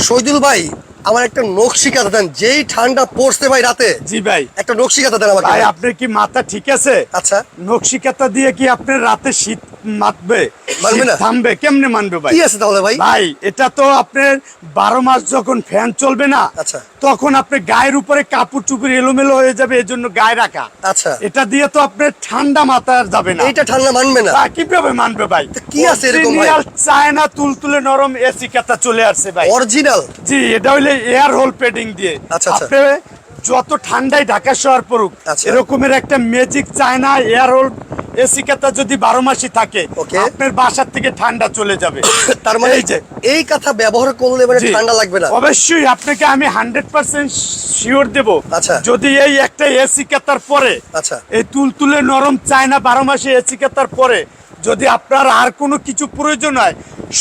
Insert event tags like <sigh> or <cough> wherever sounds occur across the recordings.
শহীদুল ভাই আমার একটা নকশি কাঁথা দেন যেই ঠান্ডা পড়ছে ভাই রাতে। জি ভাই। একটা নকশি কাঁথা দেন আমাকে। ভাই আপনার কি মাথা ঠিক আছে? আচ্ছা। নকশিকাতা দিয়ে কি আপনার রাতে শীত মাতবে মানবে না? থামবে কেমনে মানবে ভাই? কি আছে তাহলে ভাই? ভাই এটা তো আপনার বারো মাস যখন ফ্যান চলবে না আচ্ছা। তখন আপনার গায়ের উপরে কাপড় চুপড় এলোমেলো হয়ে যাবে এই জন্য গায়ে রাখা। আচ্ছা। এটা দিয়ে তো আপনার ঠান্ডা মাথার যাবে না। এইটা ঠান্ডা মানবে না। কীভাবে মানবে ভাই? কি আছে এরকম ভাই? Original চায়না তুলতুলে নরম এসি কাতা চলে আসছে ভাই। অরিজিনাল জি এটা হইলে এয়ার হোল পেডিং দিয়ে আচ্ছা, আচ্ছা। আপনি যত ঠান্ডায় ঢাকা শহর পড়ুক আচ্ছা। এরকমের একটা magic China air hole AC কাতা যদি বারো মাসই থাকে. আপনার বাসার থেকে ঠান্ডা চলে যাবে <laughs> তার মানে এই যে এই কথা ব্যবহার করলে মানে ঠান্ডা লাগবে না অবশ্যই আপনাকে আমি হান্ড্রেড পার্সেন্ট শিওর দেব আচ্ছা। যদি এই একটা এসি কাতার পরে আচ্ছা। এই তুলতুলে নরম চায়না বারো মাসে এসি কাতার পরে যদি আপনার আর কোনো কিছু প্রয়োজন হয়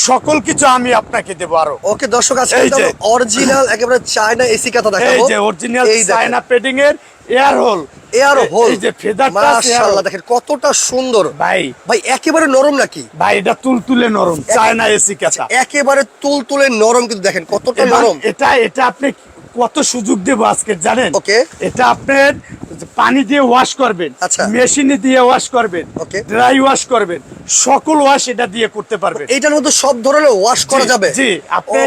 সকল কিছু আমি আপনাকে দেবো আরও। ওকে দর্শক আছে এই যে। অরিজিনাল একেবারে চায়না এসি কাঁথা এই যে অরিজিনাল চায়না পেডিং এর এয়ার হোল এয়ার হোল এই যে ফেদার মাশাআল্লাহ দেখেন কতটা সুন্দর। ভাই। ভাই একেবারে নরম নাকি? ভাই এটা তুলতুলে নরম চায়না এসি কাতা একেবারে তুলতুলে নরম কিন্তু দেখেন কতটা নরম। এটা এটা আপনি কত সুযোগ দেবো আজকে জানেন. এটা আপনার পানি দিয়ে ওয়াশ করবেন আচ্ছা। মেশিনে দিয়ে ওয়াশ করবেন ড্রাই ওয়াশ করবেন সকল ওয়াশ এটা দিয়ে করতে পারবেন। এইটার মধ্যে সব ধরনের ওয়াশ করা যাবে? জি আপনি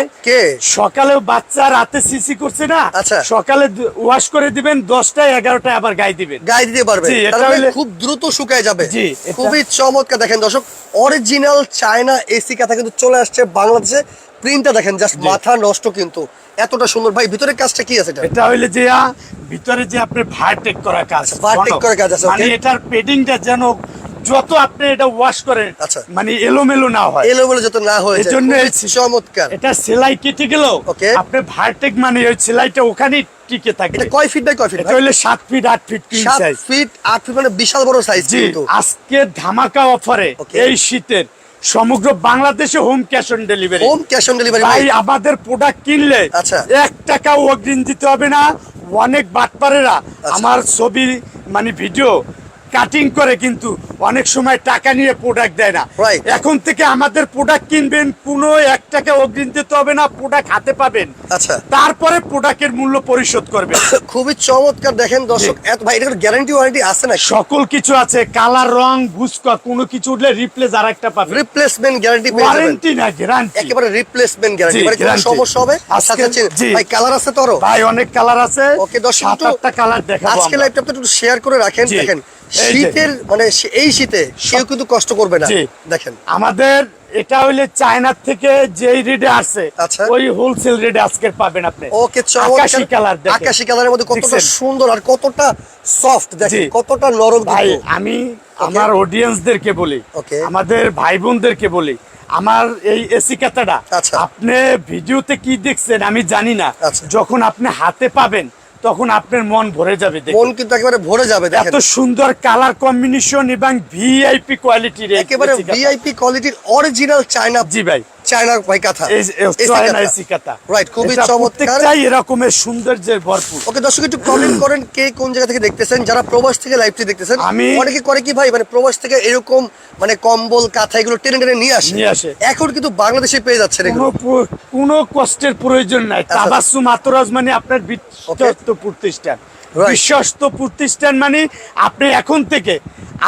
সকালে বাচ্চা রাতে সিসি করছে না আচ্ছা। সকালে ওয়াশ করে দিবেন দশটায় এগারোটায় আবার গায়ে দিবেন। গায়ে দিতে পারবে জি, এটা তার হইলে- খুব দ্রুত শুকায় যাবে। জি, খুবই চমৎকার। দেখেন দর্শক অরিজিনাল চায়না এসি কাঁথা কিন্তু চলে আসছে বাংলাদেশে। প্রিন্টটা দেখেন জাস্ট মাথা নষ্ট কিন্তু। এতটা সুন্দর। ভাই ভিতরে কাজটা কি আছে এটা? এটা হইলে যে ভিতরে যে আপনি ভারটেক করা কাজ ভারটেক। করা কাজ আছে, মানে এটার পেডিংটা যেন যত আপনি এটা ওয়াশ করেন আচ্ছা। মানে এলোমেলো না হয়। এলোমেলো যত না হয়ে এজন্য এই- চমৎকার। এটা সেলাই কেটে গেল. আপনি ভারটেক মানে ওই সেলাইটা ওখানে টিকে থাকে। এটা কয় ফিট বাই কয় ফিট এটা হইলে সাত ফিট আট ফিট তিন সাত সাইজ ফিট আট ফিট মানে বিশাল বড় সাইজ কিন্তু। আজকে ধামাকা অফারে. এই শীতের সমগ্র বাংলাদেশে home cash on delivery home cash on delivery ভাই আমাদের প্রোডাক্ট কিনলে আচ্ছা। এক টাকাও অগ্রিম দিতে হবে না। অনেক বাটপারেরা আমার ছবি মানে ভিডিও কাটিং করে কিন্তু অনেক সময় টাকা নিয়ে প্রোডাক্ট দেয় না। এখন থেকে আমাদের প্রোডাক্ট কিনবেন কোনো এক টাকা অগ্রিম দিতে হবে না প্রোডাক্ট হাতে পাবেন। আচ্ছা। তারপরে প্রোডাক্টের মূল্য পরিশোধ করবেন। <coughs> খুবই চমৎকার দেখেন দর্শক। এত ভাই এটা গ্যারান্টি ওয়ারেন্টি আছে না সকল কিছু আছে কালার রং বুঝকা কোনো কিছু উঠলে রিপ্লেস আর একটা পাবেন রিপ্লেসমেন্ট গ্যারান্টি ওয়ারেন্টি না গ্যারান্টি একেবারে রিপ্লেসমেন্ট গ্যারান্টি মানে কোনো সমস্যা হবে? আজকে- সাথে ভাই কালার আছে তো ভাই অনেক কালার আছে। ওকে, দর্শক সাত একটু- আটটা কালার দেখাবো আজকে। লাইভটা আপনি একটু শেয়ার করে রাখেন। দেখেন। শীতের মানে এই শীতে কেউ কিন্তু কষ্ট করবে না। দেখেন। আমাদের এটা হইলে চায়নার থেকে যেই রেডে আসছে আচ্ছা। ওই হোলসেল রেডে আজকে পাবেন আপনি। ওকে আকাশি কালার আকাশি কালারের মধ্যে কতটা সুন্দর আর কতটা সফট দেখেন কতটা নরম ভাই আমি আমার অডিয়েন্সদেরকে বলি. আমাদের ভাই বোনদেরকে বলি আমার এই এসি কাতাটা আচ্ছা। আপনি ভিডিওতে কি দেখছেন আমি জানি না। আচ্ছা। যখন আপনি হাতে পাবেন তখন আপনার মন ভরে যাবে মন কিন্তু একেবারে ভরে যাবে এত সুন্দর কালার কম্বিনেশন এবং ভিআইপি কোয়ালিটির একেবারে। ভিআইপি কোয়ালিটির অরিজিনাল চায়না জি ভাই। কাঁথা চায়না এসি কাঁথা। রাইট খুবই চমৎকার। এরকমের সৌন্দর্যের ভরপুর। ওকে দর্শক একটু কমেন্ট করেন কে কোন জায়গা থেকে দেখতেছেন। যারা প্রবাস থেকে লাইভটি দেখতেছেন আমি- অনেকে করে কি ভাই মানে প্রবাস থেকে এরকম মানে কম্বল কাঁথা এগুলো টেনে টেনে নিয়ে আসে। নিয়ে আসে। এখন কিন্তু বাংলাদেশে পেয়ে যাচ্ছে কোনো কষ্টের প্রয়োজন নাই। আচ্ছা। তাবাসুম আতরাজ মানে আপনার বিশ্বস্ত প্রতিষ্ঠান. বিশ্বস্ত প্রতিষ্ঠান মানে আপনি এখন থেকে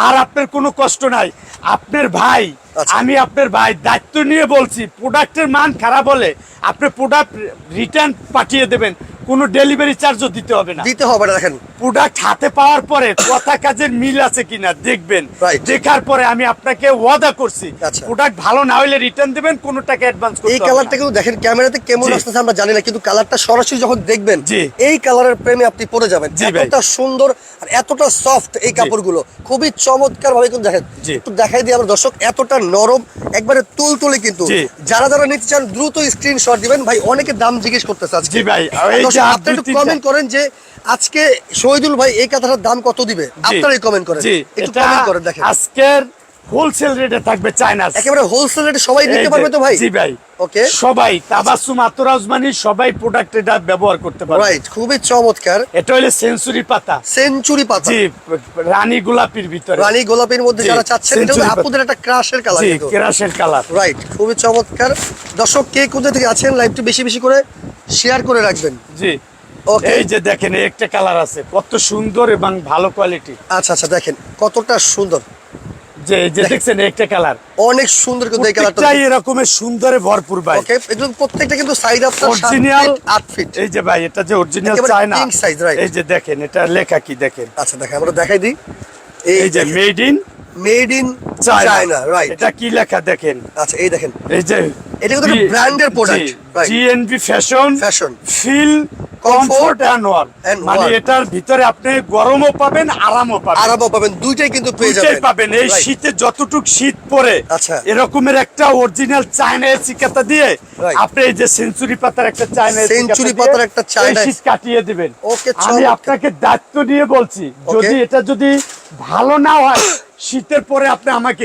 আর আপনার কোনো কষ্ট নাই। আপনার ভাই আচ্ছা। আমি আপনার ভাই দায়িত্ব নিয়ে বলছি প্রোডাক্টের মান খারাপ হলে আপনি প্রোডাক্ট রিটার্ন পাঠিয়ে দেবেন কোনো ডেলিভারি চার্জও দিতে হবে না। দিতে হবে না দেখেন। প্রোডাক্ট হাতে পাওয়ার পরে কথা কাজের মিল আছে কিনা দেখবেন। দেখার পরে আমি আপনাকে ওয়াদা করছি আচ্ছা। প্রোডাক্ট ভালো না হলে রিটার্ন দিবেন কোনো টাকা অ্যাডভান্স করতে এই কালারটা কিন্তু দেখেন ক্যামেরাতে কেমন। আসতেছে আমরা জানি না কিন্তু কালারটা সরাসরি যখন দেখবেন এই কালারের প্রেমে আপনি পড়ে যাবেন। এতটা সুন্দর আর এতটা সফট এই কাপড়গুলো। খুবই চমৎকার ভাবে কিন্তু দেখেন একটু দেখাই দিই আমার দর্শক এতটা নরম একবারে তুলতুলে কিন্তু। যারা যারা নিতে চান দ্রুত স্ক্রিনশট দিবেন। ভাই অনেকে দাম জিজ্ঞেস করতেছে আজকে। জি ভাই, আপনি একটু কমেন্ট করেন যে আজকে শহীদুল ভাই এই কথাটার দাম কত দিবে। আপনারাই কমেন্ট করেন। একটু কমেন্ট করেন দেখেন। আজকের হোলসেল রেটে থাকবে চায়না একেবারে হোলসেল রেটে সবাই নিতে পারবে তো ভাই? জি ভাই। ওকে। সবাই তাবাসুম আতরাজ মানে সবাই প্রোডাক্ট এটা ব্যবহার করতে পারবে। রাইট খুবই চমৎকার। এটা হলো সেঞ্চুরি পাতা। সেঞ্চুরি পাতা। জি রানী গোলাপির ভিতরে। রানী গোলাপের মধ্যে যারা চাচ্ছেন এটা হলো আপুদের একটা ক্রাশের কালার জি কেরাসের কালার রাইট খুবই চমৎকার। দর্শক কে কোথা থেকে আছেন? লাইভটি বেশি বেশি করে শেয়ার করে রাখবেন। জি। এই যে দেখেন একটা কালার আছে। কত সুন্দর এবং ভালো কোয়ালিটি আচ্ছা আচ্ছা দেখেন কতটা সুন্দর। যে যে দেখছেন একটা কালার অনেক সুন্দর কিন্তু এই কালারটা প্রত্যেকটাই এরকমের সুন্দরে ভরপুর ভাই। ওকে এগুলো প্রত্যেকটা কিন্তু সাইড আপনার Original- 8 ফিট এই যে ভাই এটা যে অরিজিনাল চায়না pink এই যে দেখেন এটা লেখা কি দেখেন? আচ্ছা দেখেন আমরা দেখাই দিই। এই যে made in made in China right এটা কি লেখা দেখেন? আচ্ছা এই দেখেন। এই যে এটা কিন্তু একটা brand এর product, right. Fashion feel comfort and wear মানে এটার ভিতরে আপনি গরমও পাবেন আরামও পাবেন। আরামও পাবেন দুইটাই কিন্তু পেয়ে যাবেন। পাবেন। এই শীতে যতটুক শীত পরে আচ্ছা। এরকমের একটা অরিজিনাল চায়না চিকাতা দিয়ে আপনি এই যে সেঞ্চুরি পাতার একটা চায়না Century পাতার একটা চায়না শীত কাটিয়ে দিবেন। Okay, আমি আপনাকে দায়িত্ব দিয়ে বলছি যদি এটা যদি ভালো না হয় শীতের পরে আপনি আমাকে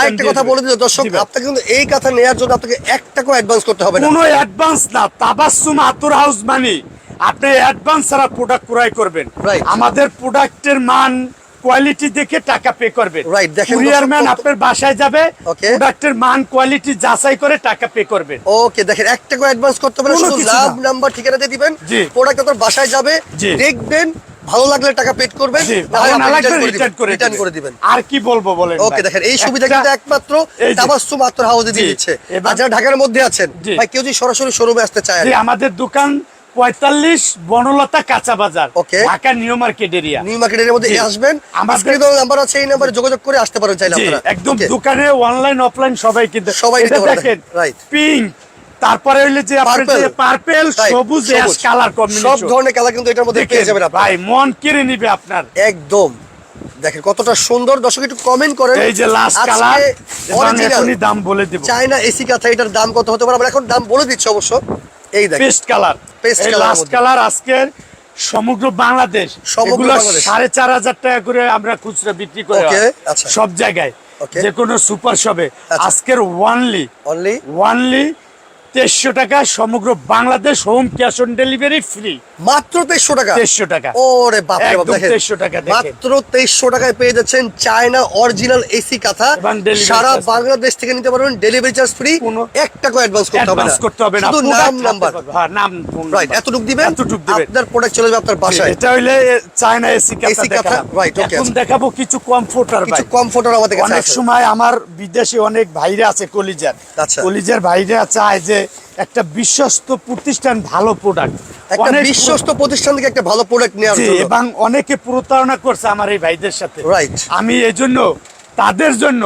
আরেকটা কথা বলে দিল দর্শক আপনাকে কিন্তু এই কথা নেওয়ার জন্য আপনাকে এক টাকাও অ্যাডভান্স করতে হবে না। কোনো অ্যাডভান্স না তাবাসসুম আতুর হাউস মানি আপনি অ্যাডভান্স ছাড়া প্রোডাক্ট ক্রয় করবেন। আমাদের প্রোডাক্টের মান কোয়ালিটি দেখে টাকা পে করবেন। রাইট দেখেন কুরিয়ার ম্যান আপনার বাসায় যাবে. প্রোডাক্টের মান কোয়ালিটি যাচাই করে টাকা পে করবেন। ওকে দেখেন এক টাকাও অ্যাডভান্স করতে হবে শুধু লাভ। নাম্বার ঠিকানা দিয়ে দিবেন। প্রোডাক্ট আপনার বাসায় যাবে দেখবেন ভালো লাগলে টাকা পেড করবেন রিটার্ন করে দিবেন। আর কি বলব বলেন ওকে দেখেন এই সুবিধা কিন্তু একমাত্র তাবাসসুম আত্মর দিয়ে দিচ্ছে। আর যারা ঢাকার মধ্যে আছেন ভাই কেউ যদি সরাসরি শোরুমে আসতে চায় আমাদের দোকান পঁয়তাল্লিশ বনলতা কাঁচা বাজার. Dhaka new market area new মার্কেটের মধ্যে আসবেন আমাদের- স্ক্রিনে নাম্বার আছে এই নাম্বারে যোগাযোগ করে আসতে পারেন চাইলে আপনারা। একদম দোকানে অনলাইন অফলাইন সবাই কিন্তু সবাই দেখেন. পিঙ্ক তারপরে হইলে যে পার্পল সবুজ অ্যাশ কালার সব ধরনের কালার কিন্তু এটার মধ্যে পেয়ে যাবেন ভাই মন কেড়ে নিবে আপনার। একদম। দেখেন কতটা সুন্দর। দর্শক একটু কমেন্ট করেন। এই যে লাস্ট কালার এখনই দাম বলে দেব। চায়না এসি কাঁথা এটার দাম কত হতে পারে? আমরা এখন দাম বলে দিচ্ছি অবশ্য। এই দেখেন। পেস্ট কালার এই colour লাস্ট কালার আজকের সমগ্র বাংলাদেশ। সমগ্র এগুলো সাড়ে চার হাজার টাকা করে আমরা খুচরা বিক্রি করে। আচ্ছা। সব জায়গায়. যে কোনো সুপার শপে। আজকের ওয়ানলি অনলি ওয়ানলি তেইশশো টাকা সমগ্র Bangladesh home cash on delivery free মাত্র তেইশশো টাকা? তেইশশো টাকা। ওরে বাপ 2300 টাকা মাত্র তেইশশো টাকায় পেয়ে যাচ্ছেন চায়না অরিজিনাল এসি কাঁথা। সারা বাংলাদেশ থেকে নিতে পারবেন ডেলিভারি চার্জ ফ্রি এক টাকা অ্যাডভান্স করতে হবে না। করতে হবে না। শুধু নাম নাম্বার হ্যাঁ নাম রাইট। এতটুক দিবেন এতটুক দিবেন। আপনার প্রোডাক্ট চলে যাবে আপনার বাসায়। এটা হইলে চায়না এসি কাঁথা কাঁথা, দেখালাম। right, এখন আচ্ছা। দেখাবো কিছু কমফোর্টার কিছু কমফোর্টার আমাদের কাছে অনেক সময় আমার বিদেশে অনেক ভাইরা আছে কলিজার। আচ্ছা। কলিজার ভাইরা চায় যে একটা বিশ্বস্ত প্রতিষ্ঠান ভালো প্রোডাক্ট একটা বিশ্বস্ত প্রতিষ্ঠান থেকে একটা ভালো প্রোডাক্ট জন্য। এবং অনেকে প্রতারণা করছে আমার এই ভাইদের সাথে। Right. আমি এই জন্য তাদের জন্য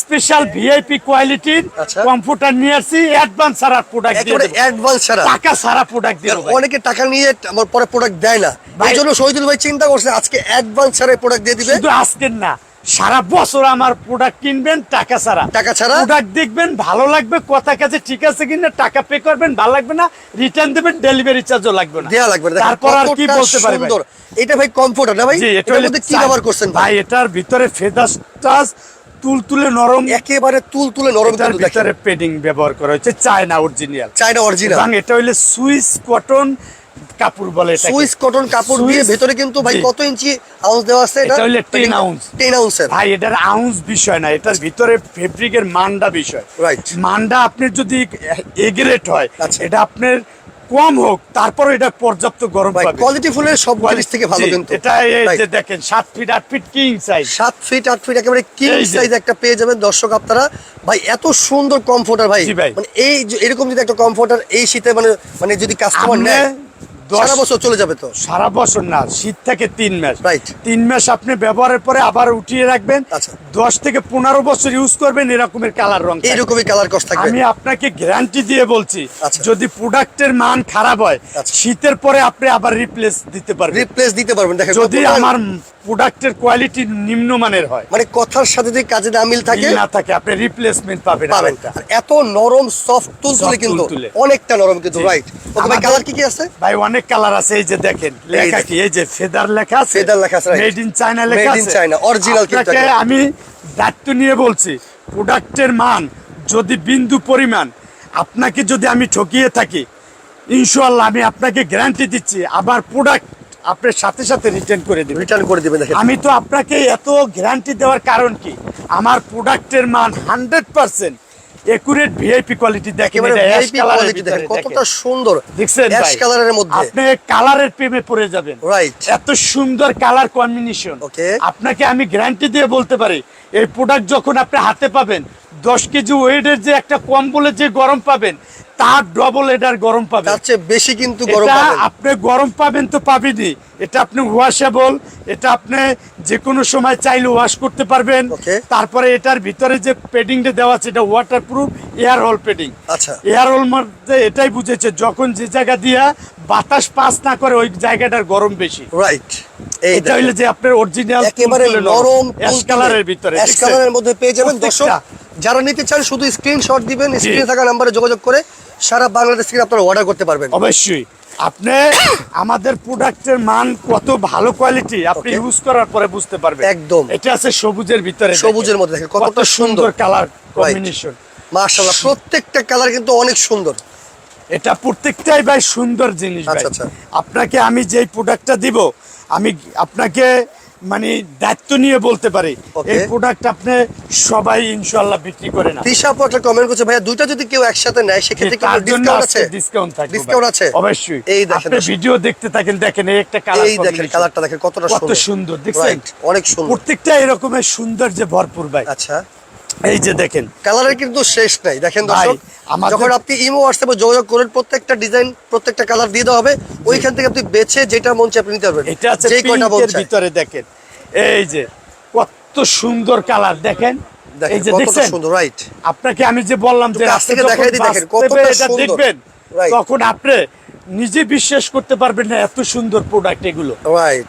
স্পেশাল ভিআইপি কোয়ালিটির। কম্পিউটার নিয়ে আসছি অ্যাডভান্স ছাড়া প্রোডাক্ট দিয়ে অ্যাডভান্স ছাড়া। টাকা ছাড়া প্রোডাক্ট দিয়ে অনেকে টাকা নিয়ে আমার পরে প্রোডাক্ট দেয় না। এই জন্য শহীদুল ভাই চিন্তা করছে আজকে অ্যাডভান্স ছাড়া প্রোডাক্ট দিয়ে দিবে। শুধু আজকের না সারা বছর আমার প্রোডাক্ট কিনবেন টাকা ছাড়া। টাকা ছাড়া? প্রোডাক্ট দেখবেন ভালো লাগবে কথা কাছে ঠিক আছে কিনা টাকা পে করবেন ভালো লাগবে না রিটার্ন দেবেন ডেলিভারি চার্জও লাগবে না। দেয়া লাগবে তারপর আর কি বলতে পারি। এটা ভাই কমফোর্টার না ভাই? জি এটা এটার মধ্যে কি ব্যবহার করছেন ভাই? এটার ভিতরে ফেদার টাচ তুলতুলে নরম। একেবারে তুল তুলে নরম এটার ভিতরে পেডিং ব্যবহার করা হয়েছে চায়না অরিজিনাল চায়না অরিজিনাল এবং এটা হইলে সুইস কটন কাপড় বলে সুইস কটন কাপড় দিয়ে ভেতরে কিন্তু ভাই কত ইঞ্চি আউন্স দেওয়া আছে এটা? হইলে 10 ounce। 10 আউন্সের ভাই এটার আউন্স বিষয় না এটার ভিতরে ফেব্রিকের মানটা বিষয়. মানটা আপনার যদি এগ্রেট হয় আচ্ছা। এটা আপনার কম হোক তারপর এটা পর্যাপ্ত গরম পাবে। কোয়ালিটি ফুলের সব জিনিস থেকে ভালো কিন্তু। এটা এই যে দেখেন সাত ফিট আট ফিট কিং সাইজ সাত ফিট আট ফিট একেবারে কিং সাইজ একটা পেয়ে যাবেন। দর্শক আপনারা ভাই এত সুন্দর কমফোর্টার ভাই। মানে এই এরকম যদি একটা কমফোর্টার এই শীতে মানে মানে যদি কাস্টমার নেয় সারা বছর চলে যাবে তো? সারা বছর না শীত থেকে তিন মাস। রাইট তিন মাস আপনি ব্যবহারের পরে আবার উঠিয়ে রাখবেন। আচ্ছা। দশ থেকে পনেরো বছর ইউজ করবেন এরকমের কালার রং এরকমই কালার কষ্ট থাকবে। আমি আপনাকে গ্যারান্টি দিয়ে বলছি আচ্ছা। যদি প্রোডাক্টের মান খারাপ হয় আচ্ছা। শীতের পরে আপনি আবার রিপ্লেস দিতে পারবেন। রিপ্লেস দিতে পারবেন। দেখেন যদি আমার প্রোডাক্টের কোয়ালিটি নিম্নমানের হয়। মানে কথার সাথে যদি কাজে না মিল থাকে না থাকে আপনি রিপ্লেসমেন্ট পাবেন পাবেন। আর এত নরম সফট তুলতুলে কিন্তু অনেকটা নরম কিন্তু। রাইট ওকে ভাই কালার কি কি আছে? ভাই অনেক কালার আছে এই যে দেখেন লেখা কি? এই যে ফেদার লেখা আছে? Feather লেখা আছে, মেড ইন চায়না লেখা আছে in China, original কিন্তু আপনাকে আমি দায়িত্ব নিয়ে বলছি প্রোডাক্টের মান যদি বিন্দু পরিমাণ আপনাকে যদি আমি ঠকিয়ে থাকি ইনশাল্লাহ আমি আপনাকে গ্যারান্টি দিচ্ছি আবার প্রোডাক্ট আপনার সাথে সাথে রিটার্ন করে দেবেন। রিটার্ন করে দিবেন আমি তো আপনাকে এত গ্যারান্টি দেওয়ার কারণ কি? আমার প্রোডাক্টের মান hundred percent accurate VIP quality দেখেন এটা অ্যাশ কোয়ালিটি দেখেন ভিতরে কতটা সুন্দর দেখছেন অ্যাশ কালারের মধ্যে। আপনি কালারের প্রেমে পড়ে যাবেন। রাইট এত সুন্দর কালার কম্বিনেশন. আপনাকে আমি গ্যারান্টি দিয়ে বলতে পারি এই প্রোডাক্ট যখন আপনি হাতে পাবেন দশ কেজি ওয়েটের যে একটা কম্বলের যে গরম পাবেন তার ডবল এটার গরম পাবেন। তার চেয়ে বেশি কিন্তু গরম পাবেন। আপনি গরম পাবেন তো পাবেনই। এটা আপনি ওয়াশেবল এটা আপনি যে কোনো সময় চাইলে ওয়াশ করতে পারবেন। তারপরে এটার ভিতরে যে পেডিংটা দেওয়া আছে এটা ওয়াটারপ্রুফ এয়ার হোল পেডিং আচ্ছা। এয়ার হোল মধ্যে এটাই বুঝেছে যখন যে জায়গা দিয়া বাতাস পাস না করে ওই জায়গাটার গরম বেশি। রাইট এটা হইলে যে আপনার অরিজিনাল একেবারে নরম অ্যাশ কালারের ভিতরে অ্যাশ কালারের মধ্যে পেয়ে যাবেন। দর্শক। যারা নিতে চান শুধু স্ক্রিনশট দিবেন স্ক্রিনে থাকা নম্বরে যোগাযোগ করে সারা বাংলাদেশ থেকে আপনারা অর্ডার করতে পারবেন। অবশ্যই। আপনি <coughs> আমাদের প্রোডাক্টের মান কত ভালো কোয়ালিটি আপনি ইউজ করার পরে বুঝতে পারবেন। একদম। এটা আছে সবুজের ভিতরে সবুজের মধ্যে দেখেন, কতটা সুন্দর। কালার কম্বিনেশন মাশাআল্লাহ প্রত্যেকটা কালার কিন্তু অনেক সুন্দর। এটা প্রত্যেকটাই ভাই সুন্দর জিনিস ভাই। আচ্ছা, আচ্ছা। আপনাকে আমি যেই প্রোডাক্টটা দিব আমি আপনাকে মানে দায়িত্ব নিয়ে বলতে পারি। এই প্রোডাক্ট আপনি সবাই ইনশাআল্লাহ বিক্রি করে না পিসাপ একটা কমেন্ট করছে ভাইয়া দুইটা যদি কেউ একসাথে নেয় সেক্ষেত্রে কি ডিসকাউন্ট আছে? ডিসকাউন্ট থাকবে ডিসকাউন্ট আছে? অবশ্যই। এই দেখেন আপনি ভিডিও দেখতে থাকেন দেখেন এই একটা কালার এই দেখেন কালারটা দেখেন কতটা সুন্দর কত সুন্দর। সুন্দর দেখছেন? অনেক সুন্দর। প্রত্যেকটা এরকমের সুন্দর যে ভরপুর ভাই। আচ্ছা। এই যে দেখেন। কালারের কিন্তু শেষ নাই। দেখেন দর্শক যখন আপনি ইমো হোয়াটসঅ্যাপে যোগাযোগ করেন প্রত্যেকটা ডিজাইন প্রত্যেকটা কালার দিয়ে দেওয়া হবে। ওইখান থেকে আপনি বেছে যেটা মন চায় আপনি নিতে পারবেন। এটা আছে পিঙ্কের ভিতরে দেখেন। এই যে কত সুন্দর কালার দেখেন। এই যে দেখছেন? সুন্দর রাইট আপনাকে আমি যে বললাম যে রাস্তা থেকে দেখাই দিই দেখেন, কতটা সুন্দর। দেখবেন তখন আপনি নিজে বিশ্বাস করতে পারবেন না এত সুন্দর প্রোডাক্ট এগুলো।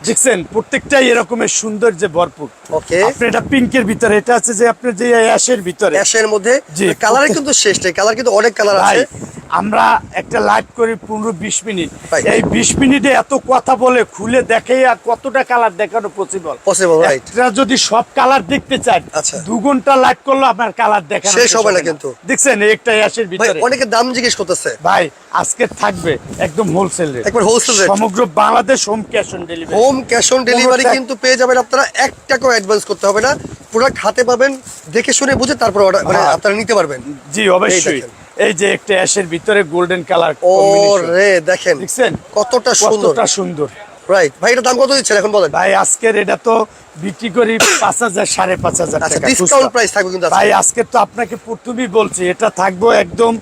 দেখছেন? প্রত্যেকটাই এরকমের সুন্দর যে ভরপুর। ওকে আপনি এটা পিঙ্কের ভিতরে এটা আছে যে আপনার যে অ্যাশের ভিতরে। অ্যাশের মধ্যে। কালার কিন্তু শেষ নেই কালার কিন্তু অনেক কালার আছে। আমরা একটা লাইভ করি পনেরো বিশ মিনিট এই বিশ মিনিটে এত কথা বলে খুলে দেখে আর কতটা কালার দেখানো পসিবল right. একটা যদি সব কালার দেখতে চান আচ্ছা। দু ঘণ্টা লাইভ করলে আপনার কালার দেখানো শেষ হবে না কিন্তু। দেখছেন একটা অ্যাশের ভিতরে অনেকে দাম জিজ্ঞেস করতেছে ভাই আজকে থাকবে একদম হোলসেল রেট একবার wholesale rate। সমগ্র Bangladesh home cash on delivery home cash on delivery কিন্তু পেয়ে যাবেন আপনারা এক টাকাও অ্যাডভান্স করতে হবে না প্রোডাক্ট হাতে পাবেন দেখে শুনে বুঝে তারপর অর্ডার মানে হ্যাঁ। আপনারা নিতে পারবেন জি অবশ্যই। এই যে একটা অ্যাশের ভিতরে গোল্ডেন কালার ও রে দেখেন দেখছেন? কতটা সুন্দর। কতটা সুন্দর। রাইট ভাই এটা দাম কত দিচ্ছেন এখন বলেন? ভাই আজকের এটা তো বিক্রি করি পাঁচ হাজার সাড়ে পাঁচ হাজার আচ্ছা টাকা ডিসকাউন্ট প্রাইস থাকবে কিন্তু ভাই আজকে তো আপনাকে প্রথমেই বলছি এটা থাকব একদম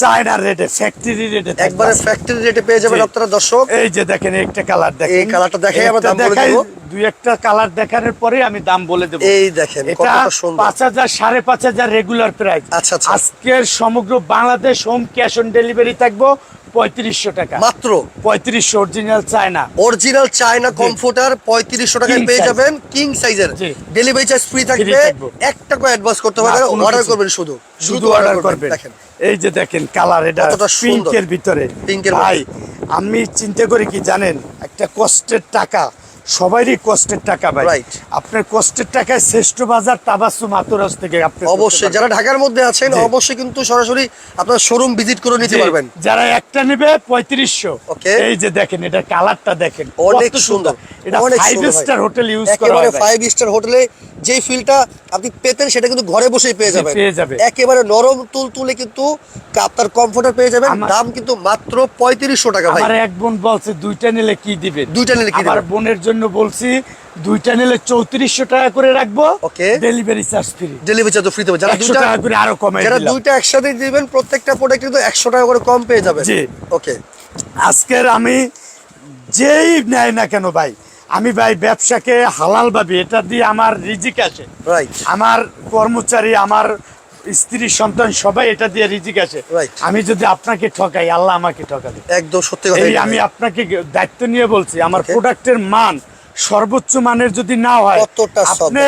চায়না রেটে ফ্যাক্টরি রেটে একবারে ফ্যাক্টরি রেটে পেয়ে যাবেন আপনারা দর্শক। এই যে দেখেন একটা কালার দেখেন। এই কালারটা দেখাই আমরা দাম বলে দেখাই, দুই একটা কালার দেখানোর পরে আমি দাম বলে দেবো। এই দেখেন এটা পাঁচ হাজার সাড়ে পাঁচ হাজার রেগুলার প্রাইস আচ্ছা, আচ্ছা। আজকের সমগ্র Bangladesh home cash on delivery থাকব। পঁয়ত্রিশশো টাকা। মাত্র? পঁয়ত্রিশশো original China. Original China comforter পঁয়ত্রিশশো টাকায় পেয়ে যাবেন কিং সাইজের ডেলিভারি চার্জ ফ্রি থাকবে। একটা এক টাকা অ্যাডভান্স করতে হবে অর্ডার করবেন শুধু। শুধু অর্ডার করবেন। এই যে দেখেন কালার এটা। পিঙ্কের ভিতরে। পিঙ্কের ভাই আমি চিন্তা করি কি জানেন একটা কষ্টের টাকা সবারই কষ্টের টাকা ভাই. আপনার কষ্টের টাকায় শ্রেষ্ঠ বাজার তাবাসু মাতুরাস থেকে আপনি অবশ্যই যারা ঢাকার মধ্যে আছেন অবশ্যই কিন্তু সরাসরি আপনার শোরুম ভিজিট করে নিতে পারবেন। যারা একটা নেবে পঁয়ত্রিশশো. এই যে দেখেন এটা কালারটা দেখেন। অনেক সুন্দর। এটা ফাইভ স্টার হোটেল ইউজ করা হয় ফাইভ স্টার হোটেলে যে ফিলটা আপনি পেতেন সেটা কিন্তু ঘরে বসেই পেয়ে যাবেন। পেয়ে যাবে। একেবারে নরম তুল তুলে কিন্তু আপনার কমফোর্টার পেয়ে যাবেন। দাম কিন্তু মাত্র পঁয়ত্রিশশো টাকা ভাই। আমার এক বোন বলছে দুইটা নিলে কি দিবে দুইটা নিলে কি আমার বোনের জন্য বলছি দুইটা নিলে চৌত্রিশশো টাকা করে রাখব। Okay. Delivery charge free delivery charge free দেবে। যারা একশো দুইটা টাকা করে আরও কমে যারা দুইটা একসাথে দিবেন প্রত্যেকটা প্রোডাক্ট কিন্তু একশো টাকা করে কম পেয়ে যাবে জি। ওকে। আজকের আমি যেই নেয় না কেন ভাই আমি ভাই ব্যবসাকে হালাল ভাবি এটা দিয়ে আমার রিজিক আছে। রাইট আমার কর্মচারী আমার স্ত্রী সন্তান সবাই এটা দিয়ে রিজিক আছে. আমি যদি আপনাকে ঠকাই আল্লাহ আমাকে ঠকাবে। একদম সত্যি কথা আমি আপনাকে দায়িত্ব নিয়ে বলছি আমার প্রোডাক্টের মান সর্বোচ্চ মানের যদি না হয় আপনি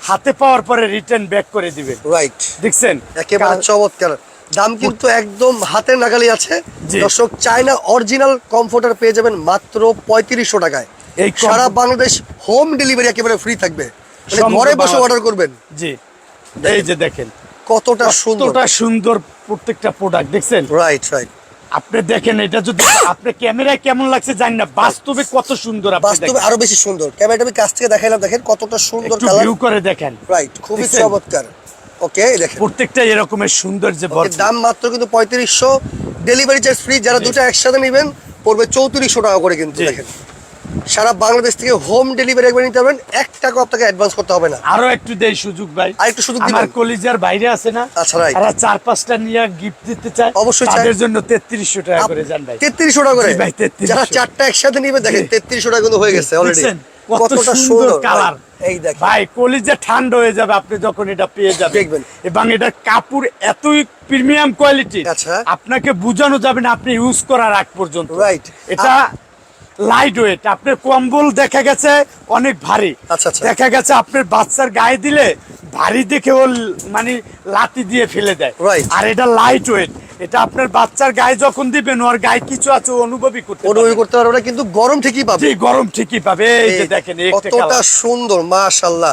হাতে পাওয়ার পরে রিটার্ন ব্যাক করে দিবেন। রাইট দেখছেন? একেবারে চমৎকার। দাম কিন্তু একদম হাতের নাগালি আছে। দর্শক চায়না অরিজিনাল কমফোর্টার পেয়ে যাবেন মাত্র পঁয়ত্রিশশো টাকায়। এই সারা বাংলাদেশ হোম ডেলিভারি একেবারে ফ্রি থাকবে। মানে ঘরে বসে অর্ডার করবেন। জি। এই যে দেখেন। কতটা সুন্দর। কতটা সুন্দর প্রত্যেকটা প্রোডাক্ট দেখছেন? রাইট রাইট আপনি দেখেন এটা যদি আপনি ক্যামেরায় কেমন লাগছে জানি না বাস্তবে কত সুন্দর বাস্তবে আরও বেশি সুন্দর। ক্যামেরাটা আমি কাছ থেকে দেখাইলাম দেখেন কতটা সুন্দর একটু কালার ভিউ করে দেখেন। রাইট খুবই? চমৎকার। ওকে দেখেন। প্রত্যেকটা এরকমের সুন্দর যে দাম মাত্র কিন্তু পঁয়ত্রিশশো। ডেলিভারি চার্জ ফ্রি যারা দুটো একসাথে নেবেন পড়বে চৌত্রিশশো টাকা করে কিন্তু দেখেন। সারা বাংলাদেশ থেকে হোম ডেলিভারি একবার নিতে পারবেন। এক টাকা আপনাকে অ্যাডভান্স করতে হবে না। আরও একটু দেই সুযোগ ভাই। আর একটু সুযোগ আমার কলিজার বাইরে আছে না? আচ্ছা, right. তারা চার পাঁচটা নিয়ে গিফট দিতে চায়। অবশ্যই। তাদের জন্য তেত্রিশশো টাকা করে যান ভাই। তেত্রিশশো টাকা করে? ভাই, 3300 যারা চারটা একসাথে নিবে দেখেন জি। তেত্রিশশো টাকা কিন্তু হয়ে গেছে অলরেডি দেখছেন? কত সুন্দর কালার এই দেখেন। ভাই কলিজা ঠান্ডা হয়ে যাবে আপনি যখন এটা পেয়ে যাবেন। দেখবেন। এবং এটা কাপড় এতই প্রিমিয়াম কোয়ালিটি আচ্ছা। আপনাকে বোঝানো যাবে না আপনি ইউজ করার আগ পর্যন্ত। Right. এটা লাইট ওয়েট আপনার কম্বল দেখা গেছে অনেক ভারী। আচ্ছা, আচ্ছা। দেখা গেছে আপনার বাচ্চার গায়ে দিলে ভারী দেখে ও মানে লাতি দিয়ে ফেলে দেয়। আর এটা লাইট ওয়েট এটা আপনার বাচ্চার গায়ে যখন দিবেন ওর গায়ে কিছু আছে অনুভবই করতে অনুভব পারবে। করতে পারবে না কিন্তু গরম ঠিকই পাবে। গরম ঠিকই পাবে। এই যে দেখেন কতটা সুন্দর মাশাআল্লাহ।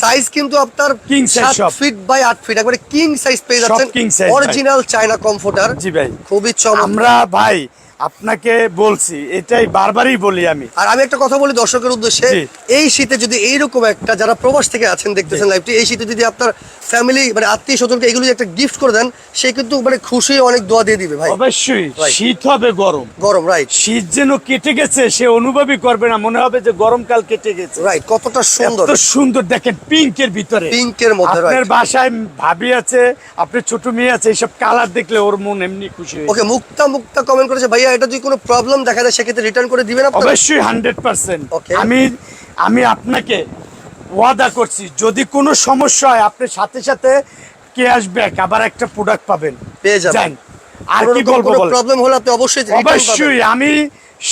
সাইজ কিন্তু আপনার কিং size সব। ফিট বাই আট ফিট একবারে কিং সাইজ পেয়ে যাচ্ছেন। অরিজিনাল চায়না কমফোর্টার জি ভাই। খুবই চমৎকার। আমরা ভাই আপনাকে বলছি এটাই বারবারই বলি আমি। আর আমি একটা কথা বলি দর্শকের উদ্দেশ্যে এই শীতে যদি এইরকম একটা যারা প্রবাস থেকে আছেন দেখতেছেন লাইভটি এই শীতে যদি আপনার ফ্যামিলি মানে আত্মীয় স্বজনকে এগুলো একটা গিফট করে দেন সে কিন্তু মানে খুশি অনেক দোয়া দিয়ে দিবে ভাই। অবশ্যই শীত হবে গরম। গরম রাইট শীত যেন কেটে গেছে সে অনুভবই করবে না মনে হবে যে গরমকাল কেটে গেছে। রাইট কতটা সুন্দর। এত সুন্দর দেখেন পিঙ্কের ভিতরে। পিঙ্কের মধ্যে আপনার বাসায় ভাবি আছে আপনার ছোট মেয়ে আছে এইসব কালার দেখলে ওর মন এমনি খুশি হয়ে ওকে মুক্তা মুক্তা কমেন্ট করেছে ভাইয়া এটা যদি কোনো প্রবলেম দেখা যায় সেক্ষেত্রে রিটার্ন করে দিবেন আপনারা অবশ্যই হান্ড্রেড পার্সেন্ট Okay. আমি আমি আপনাকে ওয়াদা করছি যদি কোনো সমস্যা হয় আপনি সাথে সাথে ক্যাশব্যাক আবার একটা প্রোডাক্ট পাবেন পেয়ে যাবেন। আর কি বলব? প্রবলেম হলে আপনি অবশ্যই। অবশ্যই আমি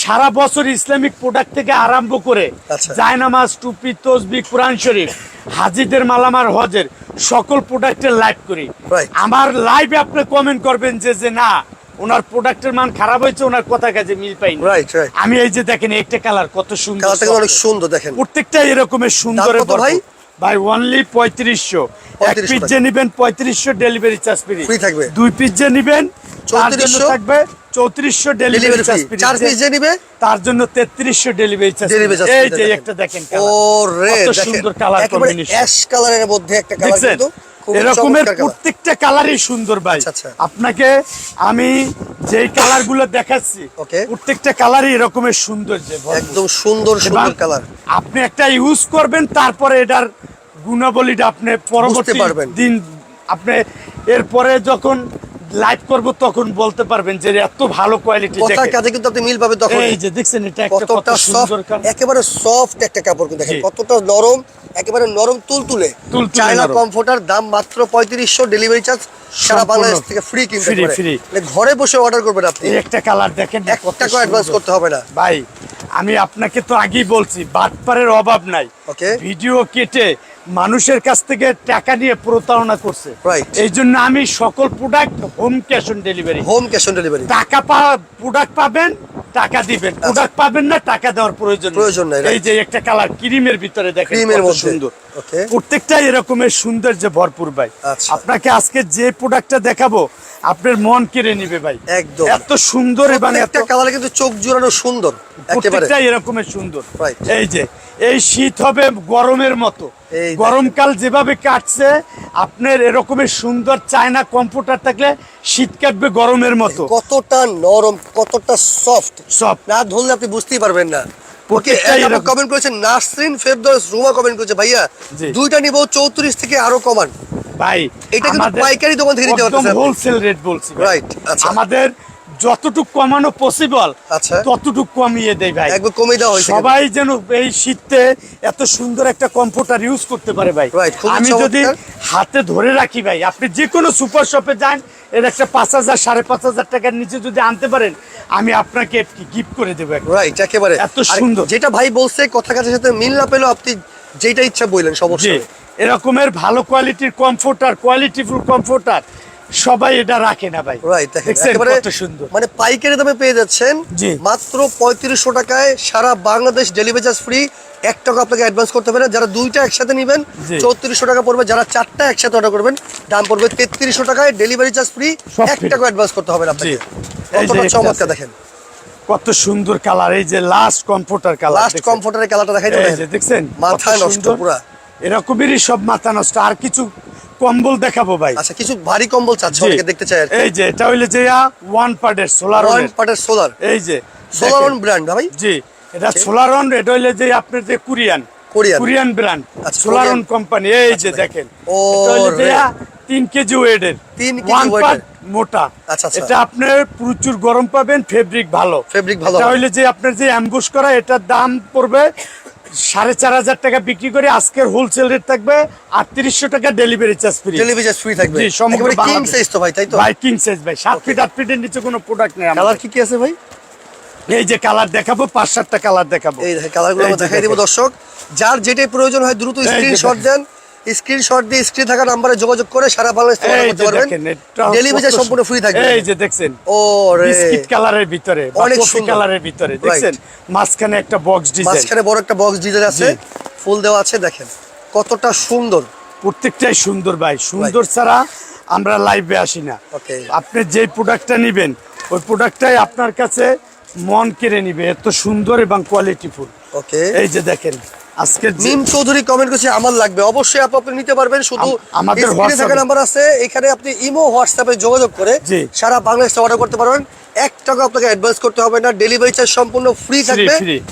সারা বছর ইসলামিক প্রোডাক্ট থেকে আরম্ভ করে আচ্ছা। জায়নামাজ টুপি তসবি কোরআন শরীফ হাজিদের মালামার হজের সকল প্রোডাক্টের লাইভ করি আমার লাইভে আপনি কমেন্ট করবেন যে যে না ওনার প্রোডাক্টের মান খারাপ হয়েছে ওনার কথা কাজে মিল পাইনি। Right, right. আমি এই যে দেখেন একটা কালার কত সুন্দর কালারটা অনেক সুন্দর দেখেন। প্রত্যেকটা এরকমের সুন্দর ভাই? ভাই অনলি পঁয়ত্রিশশো। এক 3500 পিস যে নিবেন পঁয়ত্রিশশো ডেলিভারি চার্জ ফ্রি থাকবে। দুই পিস যে নিবেন তার 3400 থাকবে চৌত্রিশশো ডেলিভারি চার্জ ফ্রি চার পিস যে নিবে? তার জন্য তেত্রিশশো ডেলিভারি চার্জ এই যে একটা দেখেন ও রে কত সুন্দর কালার কম্বিনেশন অ্যাশ কালারের মধ্যে একটা কালার কিন্তু এরকমের প্রত্যেকটা কালারই সুন্দর ভাই। আচ্ছা, আচ্ছা। আপনাকে আমি যে কালারগুলো দেখাচ্ছি প্রত্যেকটা কালারই এরকমের সুন্দর একদম সুন্দর সুন্দর কালার আপনি একটা ইউজ করবেন তারপরে এটার গুণাবলীটা আপনি পরবর্তী। দিন আপনি এরপরে যখন লাইভ করব তখন বলতে পারবেন যে এত ভালো কোয়ালিটি কথার কাছে কিন্তু আপনি মিল পাবেন তখন এই যে দেখছেন এটা একটা কতটা সফট একেবারে সফট একটা কাপড় কিন্তু দেখেন কতটা নরম একেবারে নরম তুলতুলে। চায়না কমফোর্টার দাম মাত্র পঁয়ত্রিশশো ডেলিভারি চার্জ সারা বাংলাদেশ থেকে ফ্রি কিনতে free, পারে মানে ঘরে বসে অর্ডার করবেন আপনি। এই একটা কালার দেখেন এক কত টাকা অ্যাডভান্স করতে হবে না। ভাই আমি আপনাকে তো আগেই বলছি বাটপারের অভাব নাই। Okay. ভিডিও কেটে মানুষের কাছ থেকে টাকা নিয়ে প্রতারণা করছে. এই জন্য আমি সকল product home cash on delivery home cash on delivery টাকা প্রোডাক্ট পাবেন টাকা দিবেন প্রোডাক্ট পাবেন না টাকা দেওয়ার প্রয়োজন আচ্ছা। প্রয়োজন নাই, এই যে একটা কালার ক্রিমের ভিতরে দেখেন ক্রিমের মধ্যে। সুন্দর Okay. প্রত্যেকটাই এরকমের সুন্দর যে ভরপুর ভাই আচ্ছা। আপনাকে আজকে যে প্রোডাক্টটা দেখাবো আপনার মন কেড়ে নিবে ভাই একদম। এত সুন্দর এবং একটা কালার কিন্তু চোখ জোড়ানো সুন্দর প্রত্যেকটাই এরকমের সুন্দর। এই যে এই শীত হবে গরমের মতো। গরমকাল যেভাবে কাটছে আপনার এরকমের সুন্দর চায়না কম্পিউটার থাকলে শীত কাটবে গরমের মতো। কতটা নরম কতটা সফট সব না ধরলে আপনি বুঝতেই পারবেন না। ওকে কমেন্ট করেছেন নাসরিন ফেরদৌস রুমা কমেন্ট করেছে ভাইয়া দুইটা নিব চৌত্রিশ থেকে আরও কমান। ভাই এটা কিন্তু পাইকারি দোকান থেকে নিতে পারতেছেন। হোলসেল রেট বলছি। Right, আচ্ছা। আমাদের যতটুকু কমানো পসিবল আচ্ছা। ততটুকু কমিয়ে দেয় ভাই কমিয়ে দেওয়া হয়েছে সবাই যেন এই শীতে এত সুন্দর একটা কম্পিউটার ইউজ করতে পারে ভাই আমি যদি হাতে ধরে রাখি ভাই আপনি যে কোনো সুপার শপে যান এর একটা পাঁচ হাজার সাড়ে পাঁচ হাজার টাকার নিচে যদি আনতে পারেন আমি আপনাকে গিফট করে দেবো। রাইট একেবারে এত সুন্দর। যেটা ভাই বলছে কথা কাছে সাথে মিল না পেলেও আপনি যেটা ইচ্ছা বললেন সমস্যা এরকমের ভালো কোয়ালিটির কমফোর্টার কোয়ালিটিফুল কমফোর্টার সবাই এটা রাখে না ভাই। রাইট কত সুন্দর। মানে পাইকারি দামে পেয়ে যাচ্ছেন জি। মাত্র পঁয়ত্রিশশো টাকায় সারা বাংলাদেশ ডেলিভারি চার্জ ফ্রি এক টাকা আপনাকে অ্যাডভান্স করতে হবে না। যারা দুইটা একসাথে নেবেন। চৌত্রিশশো টাকা পড়বে। যারা চারটা একসাথে অর্ডার করবেন দাম পড়বে তেত্রিশশো টাকায় ডেলিভারি চার্জ ফ্রি এক টাকা অ্যাডভান্স করতে হবে না আপনাকে। চমৎকার দেখেন। কত সুন্দর কালার এই যে লাস্ট কমফোর্টার কালার লাস্ট কমফোর্টারের কালারটা দেখাই দেখছেন? মাথায় কত নষ্ট। পুরা। এরকমেরই সব মাথা নষ্ট আর কিছু কম্বল দেখাবো ভাই আচ্ছা কিছু ভারী কম্বল চাচ্ছে। অনেকে দেখতে আর এই যে এটা হইলে যে ওয়ান পার্টের সোলার ওয়ান পার্টের সোলার এই যে সোলার দেখেন। ব্র্যান্ড ভাই জি এটা সোলার সোলারন এটা হইলে যে আপনার যে কোরিয়ান কোরিয়ান। কোরিয়ান ব্র্যান্ড আচ্ছা, সোলারন কোরিয়ান। কোম্পানি এই যে আচ্ছা, দেখেন ও যে। তিন কেজি ওয়েটের তিন কেজি ওয়ান weight মোটা আচ্ছা, আচ্ছা। এটা আপনার প্রচুর গরম পাবেন ফেব্রিক ভালো ফেব্রিক ভালো। হইলে যে আপনার যে অ্যাম্বুশ করা এটার দাম পড়বে সাড়ে চার হাজার টাকা বিক্রি করে আজকের হোলসেল রেট থাকবে আটত্রিশশো টাকা delivery charge free delivery charge free থাকবে। সমগ্র কিং সাইজ তো ভাই তাই তো? ভাই কিং সাইজ ভাই। সাত ফিট আট ফিটের নিচে কোনো প্রোডাক্ট নেই। কালার কি কি আছে ভাই? এই যে কালার দেখাবো পাঁচ সাতটা কালার দেখাবো। এই কালার কালারগুলো দেখাই দিব দর্শক। যার যেটাই প্রয়োজন হয় দ্রুত স্ক্রিনশট দেন। স্ক্রিনশট দিয়ে স্ক্রিন থাকা নাম্বারে যোগাযোগ করে সারা বাংলাদেশ করতে পারবেন। ডেলিভারি সম্পূর্ণ ফ্রি থাকবে। এই যে দেখছেন ও বিস্কিট কালারের ভিতরে অনেক। কালারের ভিতরে দেখছেন? মাঝখানে একটা বক্স ডিজাইন মাঝখানে বড় একটা বক্স ডিজাইন আছে। ফুল দেওয়া আছে দেখেন। কতটা সুন্দর। প্রত্যেকটাই সুন্দর ভাই। সুন্দর ছাড়া আমরা লাইভে আসি না. আপনি যে প্রোডাক্টটা নেবেন ওই প্রোডাক্টটাই আপনার কাছে মন কেড়ে নিবে। এত সুন্দর এবং কোয়ালিটিফুল ওকে এই যে দেখেন আজকের যে মিম চৌধুরী কমেন্ট করছে আমার লাগবে। অবশ্যই আপু আপনি নিতে পারবেন। শুধু আম- আমাদের থাকা নাম্বার আছে। এখানে আপনি ইমো হোয়াটসঅ্যাপে যোগাযোগ করে। সারা বাংলাদেশে অর্ডার করতে পারবেন। এক টাকা আপনাকে অ্যাডভান্স করতে হবে না। ডেলিভারি চার্জ সম্পূর্ণ ফ্রি থাকবে।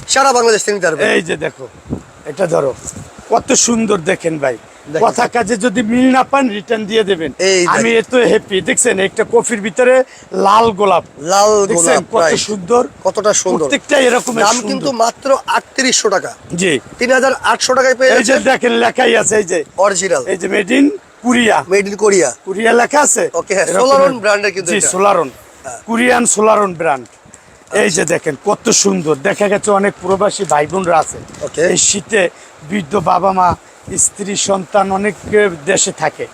সারা বাংলাদেশ থেকে নিতে পারবেন। এই যে দেখো এটা ধরো কত সুন্দর দেখেন ভাই। কথা কাজে যদি মিল না পান রিটার্ন দিয়ে দেবেন। আমি এত হ্যাপি দেখছেন? একটা কফির ভিতরে লাল গোলাপ। লাল গোলাপ কত সুন্দর? কতটা সুন্দর। প্রত্যেকটা এরকম দাম কিন্তু মাত্র আটত্রিশশো টাকা। জি। তিন হাজার আটশো টাকায় পেয়ে এই যে দেখেন লেখাই আছে এই যে। অরিজিনাল এই যে made in Korea made in Korea Korea লেখা আছে? এরকমের- Solaron brand-এর কিন্তু জি সোলারন। কোরিয়ান সোলারন ব্র্যান্ড এই যে দেখেন কত সুন্দর। দেখা গেছে অনেক প্রবাসী ভাই বোনরা আছে এই শীতে বৃদ্ধ বাবা মা স্ত্রী সন্তান অনেক দেশে থাকে.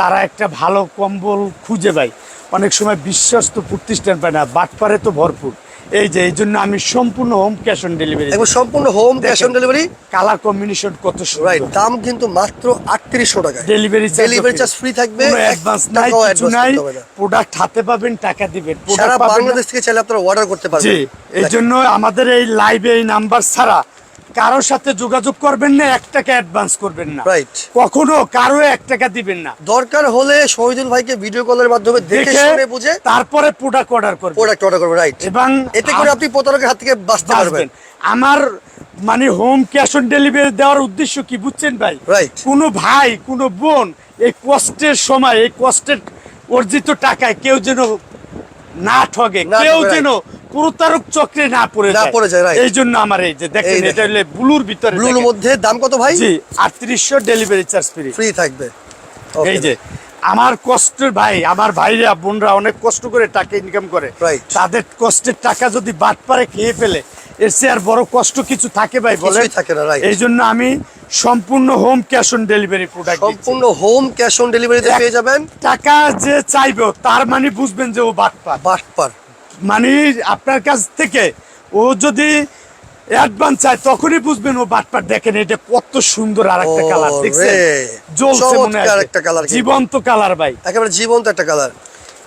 তারা একটা ভালো কম্বল খুঁজে পায়। অনেক সময় বিশ্বস্ত প্রতিষ্ঠান পায় না বাটপারে তো ভরপুর। এই যে এই জন্য আমি সম্পূর্ণ হোম ক্যাশ অন ডেলিভারি একবার সম্পূর্ণ home cash on delivery colour combination কত রাইট দাম কিন্তু মাত্র আটত্রিশশো টাকা ডেলিভারি ডেলিভারি চার্জ ফ্রি থাকবে অ্যাডভান্স নাই কিছু নাই। প্রোডাক্ট হাতে পাবেন টাকা দিবেন। সারা বাংলাদেশ থেকে চাইলে আপনারা অর্ডার করতে পারবেন। জি এই জন্য আমাদের এই লাইভে এই নাম্বার ছাড়া কারোর সাথে যোগাযোগ করবেন না এক টাকা অ্যাডভান্স করবেন না। রাইট কখনো কারও এক টাকা দিবেন না। দরকার হলে শহীদুল ভাইকে ভিডিও কলের মাধ্যমে দেখে শুনে বুঝে তারপরে প্রোডাক্ট অর্ডার করবেন। প্রোডাক্ট অর্ডার করবেন রাইট এবং এতে করে আপনি প্রতারকের হাত থেকে বাঁচতে পারবেন। আমার মানে হোম ক্যাশ অন ডেলিভারি দেওয়ার উদ্দেশ্য কি বুঝছেন ভাই? Right. কোনো ভাই কোনো বোন এই কষ্টের সময় এই কষ্টের অর্জিত টাকায় কেউ যেন না ঠগে কেউ যেন প্রতারক চক্রে না পড়ে না পড়ে যায়, এই জন্য আমার এই যে দেখেন এটা হলে ব্লুর ভিতরে ব্লুর মধ্যে দাম কত ভাই? জি আটত্রিশশো ডেলিভারি চার্জ ফ্রি ফ্রি থাকবে. এই যে আমার কষ্টের ভাই আমার ভাইরা বোনরা অনেক কষ্ট করে টাকা ইনকাম করে। তাদের কষ্টের টাকা যদি বাদ পারে খেয়ে ফেলে এর চেয়ে আর বড় কষ্ট কিছু থাকে ভাই বলে থাকে না. এই জন্য আমি সম্পূর্ণ home cash on delivery product সম্পূর্ণ হোম ক্যাশ অন ডেলিভারিতে পেয়ে যাবেন। টাকা যে চাইবে তার মানে বুঝবেন যে ও বাদ পার বাটপার। মানে আপনার কাছ থেকে ও যদি অ্যাডভান্স চায় তখনই বুঝবেন ও বাটপার। দেখেন এটা কত সুন্দর আর একটা কালার দেখছেন? জ্বলছে মনে হয় একটা কিন্তু। জীবন্ত কালার ভাই। একেবারে জীবন্ত একটা কালার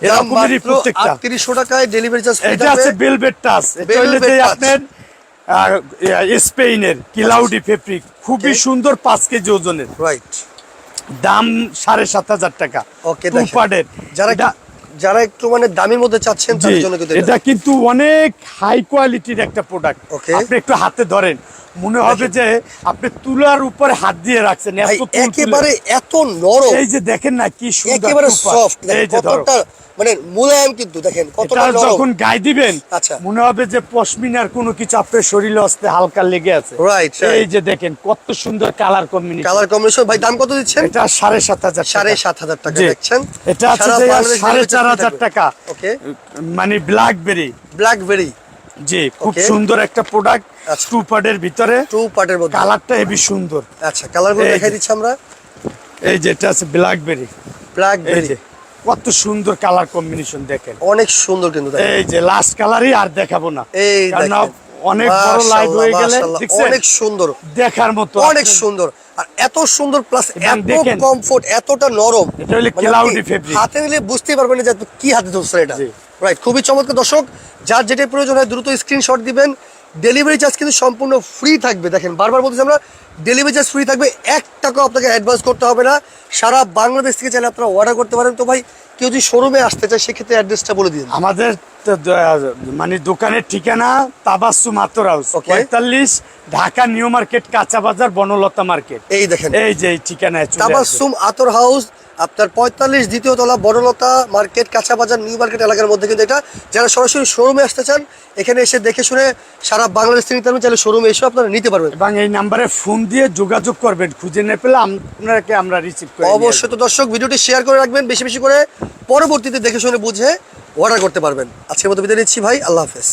এরকমেরই প্রত্যেকটা। আটত্রিশশো টাকায় ডেলিভারি চার্জ এটা আছে বেলভেট টাচ এটা Velvet যে। আপনার ইয়া, স্পেনের কিলাউডি ফেব্রিক। খুবই সুন্দর পাঁচ কেজি ওজনের। রাইট দাম সাড়ে সাত হাজার টাকা। ওকে পার্টের যারা যারা একটু মানে দামের মধ্যে চাচ্ছেন জি, জন্য কিন্তু এটা। এটা কিন্তু অনেক হাই কোয়ালিটির একটা প্রোডাক্ট ওকে আপনি একটু হাতে ধরেন। মনে হবে যে আপনি তুলার উপরে হাত দিয়ে রাখছেন। একেবারে এত নরম। এই যে দেখেন না কি সুন্দর একেবারে সফট এই যে কতটা মানে মুলায়ম কিন্তু দেখেন কতটা নরম। যখন গায়ে দিবেন আচ্ছা। মনে হবে যে পশমিনার কোনো কিছু আপনার শরীরে আসতে হালকা লেগে আছে। Right. এই যে দেখেন কত সুন্দর কালার কম্বিনেশন কালার কম্বিনেশন ভাই দাম কত দিচ্ছেন? এটা সাড়ে সাত হাজার টাকা। সাড়ে সাত হাজার টাকা দেখছেন? এটা আছে সারা যে বাংলাদেশ সাড়ে delivery চার free হাজার থাকবে। টাকা। ওকে মানে ব্ল্যাকবেরি ব্ল্যাকবেরি জি খুব সুন্দর একটা প্রোডাক্ট। টু পার্টের ভিতরে টু পার্টের মধ্যে। কালারটা হেবি সুন্দর। আচ্ছা কালারগুলো দেখাই দিচ্ছি আমরা। এই যে এটা আছে ব্ল্যাকবেরি ব্ল্যাকবেরি কত সুন্দর কালার কম্বিনেশন দেখেন। অনেক সুন্দর কিন্তু এই যে লাস্ট কালারই আর দেখাবো না। এই অনেক বড় লাইট হয়ে গেলে অনেক সুন্দর। দেখার মতো অনেক সুন্দর। আর এত সুন্দর প্লাস এত কমফোর্ট এতটা নরম। মানে। হাতে নিলে বুঝতেই পারবেন যে কি হাতে ধরছেন এটা। রাইট খুবই চমৎকার। দর্শক যার যেটা প্রয়োজন হয় দ্রুত স্ক্রিনশট দিবেন। ডেলিভারি চার্জ কিন্তু সম্পূর্ণ ফ্রি থাকবে। দেখেন বারবার বলতেছি আমরা ডেলিভারি চার্জ ফ্রি থাকবে। এক টাকা আপনাকে অ্যাডভান্স করতে হবে না। সারা বাংলাদেশ থেকে চাইলে আপনারা অর্ডার করতে পারেন। তো ভাই কেউ যদি শোরুমে আসতে চায় সেক্ষেত্রে অ্যাড্রেসটা বলে দিন। আমাদের মানে দোকানের ঠিকানা তাবাসু মাতর হাউস পঁয়তাল্লিশ ঢাকা নিউ মার্কেট কাঁচা বাজার বনলতা মার্কেট। এই দেখেন। এই যে ঠিকানায় তাবাসুম আতর হাউস আপনার পঁয়তাল্লিশ দ্বিতীয় তলা বড়লতা মার্কেট কাঁচা বাজার নিউ মার্কেট এলাকার মধ্যে কিন্তু এটা। যারা সরাসরি শোরুমে আসতে চান এখানে এসে দেখে শুনে সারা বাংলাদেশ থেকে নিতে পারবেন চাইলে শোরুমে এসে আপনারা নিতে পারবেন। এবং এই নাম্বারে ফোন দিয়ে যোগাযোগ করবেন খুঁজে না পেলে আপনাকে আমরা রিসিভ করে অবশ্যই তো দর্শক ভিডিওটি শেয়ার করে রাখবেন বেশি বেশি করে পরবর্তীতে দেখে শুনে বুঝে অর্ডার করতে পারবেন। আজকের মতো বিদায় নিচ্ছি ভাই আল্লাহ হাফেজ।